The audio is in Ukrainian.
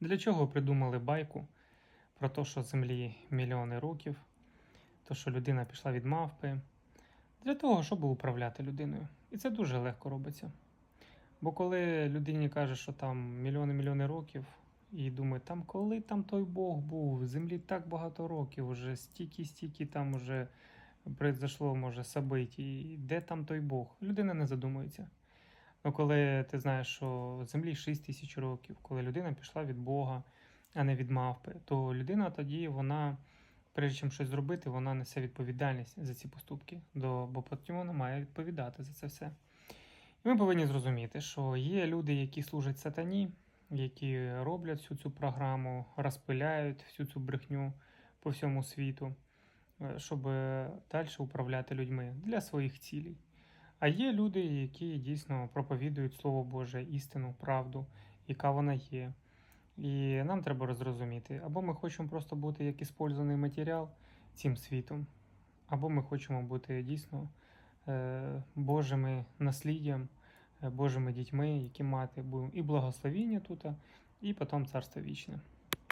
Для чого придумали байку про те, що землі мільйони років, то що людина пішла від мавпи? Для того, щоб управляти людиною. І це дуже легко робиться. Бо коли людині каже, що там мільйони-мільйони років, і думає, там коли там той Бог був, землі так багато років, уже стільки-стільки там уже произошло, може, событий, де там той Бог? Людина не задумується. Ну, коли ти знаєш, що землі 6 тисяч років, коли людина пішла від Бога, а не від мавпи, то людина тоді, вона, перш чим щось зробити, вона несе відповідальність за ці поступки, до, бо потім вона має відповідати за це все. І ми повинні зрозуміти, що є люди, які служать сатані, які роблять всю цю програму, розпиляють всю цю брехню по всьому світу, е, щоб далі управляти людьми для своїх цілей. А є люди, які дійсно проповідують Слово Боже, істину, правду, яка вона є. І нам треба розрозуміти, або ми хочемо просто бути як іспользований матеріал цим світом, або ми хочемо бути дійсно е, Божими насліддям, е, Божими дітьми, які мати і благословіння тут, і потім царство вічне.